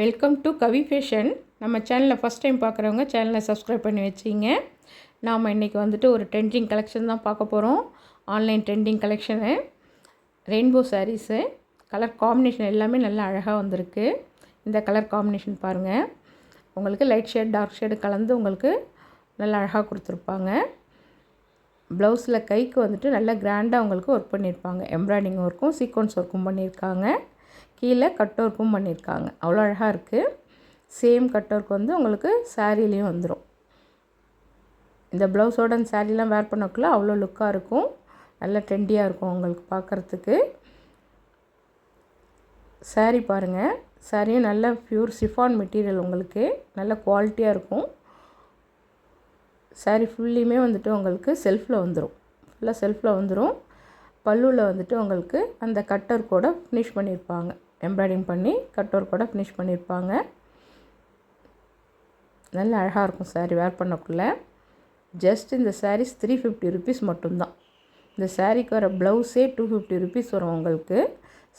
Welcome to Kavi fashion நம்ம சேனலை first time பார்க்குறவங்க சேனலை சப்ஸ்கிரைப் பண்ணி வச்சிங்க. நாம் இன்றைக்கி வந்துட்டு ஒரு ட்ரெண்டிங் கலெக்ஷன் தான் பார்க்க போகிறோம் online trending collection rainbow saris colour combination எல்லாமே நல்லா அழகாக வந்திருக்கு. இந்த கலர் காம்பினேஷன் பாருங்கள் உங்களுக்கு லைட் ஷேட் டார்க் ஷேடு கலந்து உங்களுக்கு நல்லா அழகாக கொடுத்துருப்பாங்க. ப்ளவுஸில் கைக்கு வந்துட்டு நல்லா கிராண்டாக உங்களுக்கு ஒர்க் பண்ணியிருப்பாங்க எம்ப்ராய்டிங் ஒர்க்கும் சீக்வன்ஸ் ஒர்க்கும் பண்ணியிருக்காங்க கீழே கட் ஒர்க்கும் பண்ணியிருக்காங்க. அவ்வளோ அழகாக இருக்குது சேம் கட் ஒர்க் வந்து உங்களுக்கு சாரீலேயும் வந்துடும் இந்த ப்ளவுஸோட அந்த சாரீலாம் வேர் பண்ணக்குள்ளே அவ்வளோ லுக்காக இருக்கும். நல்லா ட்ரெண்டியாக இருக்கும் உங்களுக்கு பார்க்குறதுக்கு சாரீ பாருங்கள் சாரியும் நல்ல ப்யூர் சிஃபான் மெட்டீரியல் உங்களுக்கு. நல்ல குவாலிட்டியாக இருக்கும். சாரீ ஃபுல்லியுமே வந்துட்டு உங்களுக்கு செல்ஃபில் வந்துடும் ஃபுல்லாக செல்ஃபில் வந்துடும் பல்லுவில் வந்துட்டு உங்களுக்கு அந்த கட்டர் கூட ஃபினிஷ் பண்ணியிருப்பாங்க. எம்ப்ராய்டிங் பண்ணி கட்டர் கூட ஃபினிஷ் பண்ணியிருப்பாங்க நல்ல அழகாக இருக்கும் சாரீ வேர் பண்ணக்குள்ளே. ஜஸ்ட் இந்த சாரீஸ் த்ரீ ஃபிஃப்டி ருபீஸ் மட்டும்தான். இந்த சாரீக்கு வர ப்ளவுஸே டூ ஃபிஃப்டி ருபீஸ் வரும் உங்களுக்கு.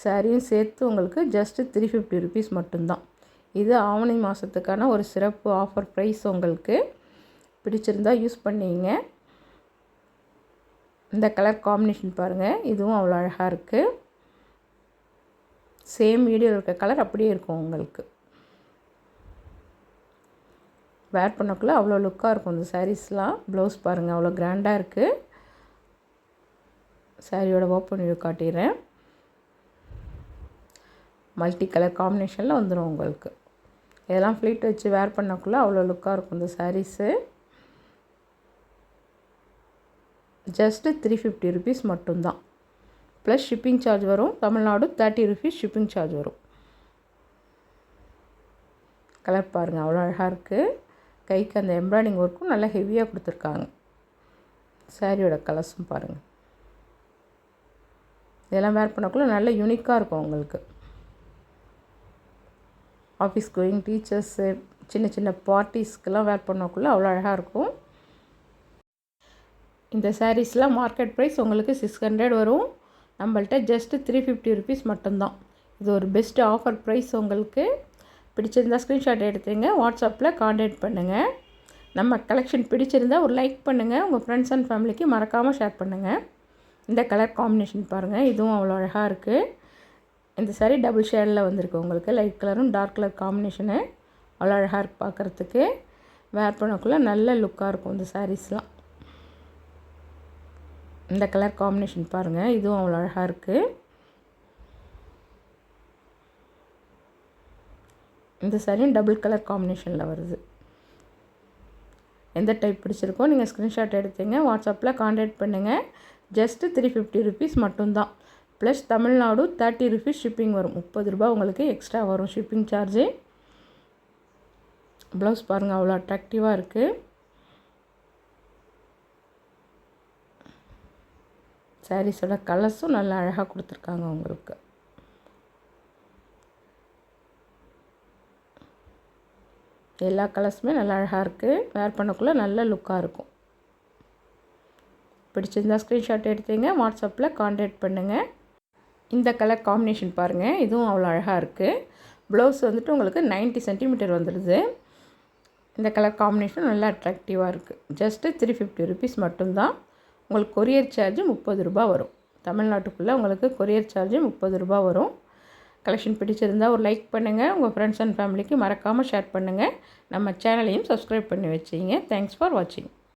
சாரியும் சேர்த்து உங்களுக்கு ஜஸ்ட்டு த்ரீ ஃபிஃப்டி ருபீஸ் மட்டும்தான். இது ஆவணி மாதத்துக்கான ஒரு சிறப்பு ஆஃபர் ப்ரைஸ் உங்களுக்கு. பிடிச்சிருந்தால் யூஸ் பண்ணிங்க. இந்த கலர் காம்பினேஷன் பாருங்கள் இதுவும் அவ்வளோ அழகாக இருக்குது சேம் வீடியோவில் இருக்க கலர் அப்படியே இருக்கும் உங்களுக்கு. வேர் பண்ணக்குள்ளே அவ்வளோ லுக்காக இருக்கும் இந்த சாரீஸ்லாம் ப்ளவுஸ் பாருங்கள் அவ்வளோ கிராண்டாக இருக்குது சாரியோட ஓப்பன் வியூ காட்டிடுறேன் மல்டி கலர் காம்பினேஷனில் வந்துடும் உங்களுக்கு. இதெல்லாம் ஃப்ளீட் வச்சு வேர் பண்ணக்குள்ளே அவ்வளோ லுக்காக இருக்கும் இந்த saris just three fifty rupees மட்டும்தான். ப்ளஸ் ஷிப்பிங் சார்ஜ் வரும். Tamil Nadu thirty rupees shipping charge வரும். கலர் பாருங்கள் அவ்வளோ அழகாக இருக்குது கைக்கு அந்த எம்ப்ராய்டிங் ஒர்க்கும் நல்லா ஹெவியாக கொடுத்துருக்காங்க. சாரியோட கலர்ஸும் பாருங்கள் இதெல்லாம் வேர் பண்ணக்குள்ளே நல்ல யூனிக்காக இருக்கும் உங்களுக்கு. ஆஃபீஸ் கோயிங் டீச்சர்ஸு சின்ன சின்ன பார்ட்டிஸ்க்கெலாம் வேர் பண்ணக்குள்ளே அவ்வளோ அழகாக இருக்கும். இந்த சாரீஸ்லாம் மார்க்கெட் ப்ரைஸ் உங்களுக்கு சிக்ஸ் ஹண்ட்ரட் வரும். நம்மள்ட்ட ஜஸ்ட்டு த்ரீ ஃபிஃப்டி ருபீஸ் மட்டும்தான். இது ஒரு பெஸ்ட் ஆஃபர் ப்ரைஸ் உங்களுக்கு. பிடிச்சிருந்தா ஸ்க்ரீன்ஷாட் எடுத்துங்க வாட்ஸ்அப்பில் காண்டாக்ட் பண்ணுங்கள் நம்ம கலெக்ஷன் பிடிச்சிருந்தா ஒரு லைக் பண்ணுங்கள் உங்கள் ஃப்ரெண்ட்ஸ் அண்ட் ஃபேமிலிக்கு மறக்காமல் ஷேர் பண்ணுங்கள் இந்த கலர் காம்பினேஷன் பாருங்கள் இதுவும் அவ்வளோ அழகாக இருக்குது இந்த சாரீ டபுள் ஷேடில் வந்திருக்கு உங்களுக்கு லைட் கலரும் டார்க் கலர் காம்பினேஷனு அவ்வளோ அழகாக இருக்குது பார்க்குறதுக்கு வேர் பண்ணக்குள்ளே நல்ல லுக்காக இருக்கும் இந்த சாரீஸ்லாம் இந்த கலர் காம்பினேஷன் பாருங்கள் இதுவும் அவ்வளோ அழகாக இருக்குது இந்த சாரியும் டபுள் கலர் காம்பினேஷனில் வருது. எந்த டைப் பிடிச்சிருக்கோ நீங்கள் ஸ்க்ரீன்ஷாட் எடுத்துங்க வாட்ஸ்அப்பில் காண்டாக்ட் பண்ணுங்கள் ஜஸ்ட்டு த்ரீ ஃபிஃப்டி ருபீஸ் மட்டும்தான். Plus Tamil Nadu thirty rupees shipping வரும். முப்பது ரூபா உங்களுக்கு எக்ஸ்ட்ரா வரும் ஷிப்பிங் சார்ஜு ப்ளவுஸ் பாருங்கள் அவ்வளோ அட்ராக்டிவாக இருக்குது சாரீஸோட கலர்ஸும் நல்லா அழகாக கொடுத்துருக்காங்க உங்களுக்கு. எல்லா கலர்ஸுமே நல்லா அழகாக இருக்குது வேர் பண்ணக்குள்ளே நல்ல லுக்காக இருக்கும். பிடிச்சிருந்தா ஸ்க்ரீன்ஷாட் எடுத்தீங்க. வாட்ஸ்அப்பில் காண்டாக்ட் பண்ணுங்கள் இந்த கலர் காம்பினேஷன் பாருங்கள் இதுவும் அவ்வளோ அழகாக இருக்குது ப்ளவுஸ் வந்துட்டு உங்களுக்கு நைன்ட்டி சென்டிமீட்டர் வந்துடுது இந்த கலர் காம்பினேஷன் நல்லா அட்ராக்டிவாக இருக்குது ஜஸ்ட்டு த்ரீ ஃபிஃப்டி ருபீஸ் மட்டும்தான். உங்களுக்கு கொரியர் சார்ஜும் முப்பது ரூபா வரும். தமிழ்நாட்டுக்குள்ளே உங்களுக்கு கொரியர் சார்ஜும் முப்பது ரூபா வரும். கலெக்ஷன் பிடிச்சிருந்தால் ஒரு லைக் பண்ணுங்கள் உங்கள் ஃப்ரெண்ட்ஸ் அண்ட் ஃபேமிலிக்கு மறக்காமல் ஷேர் பண்ணுங்கள் நம்ம சேனலையும் சப்ஸ்கிரைப் பண்ணி வச்சிங்க. தேங்க்ஸ் ஃபார் வாட்சிங்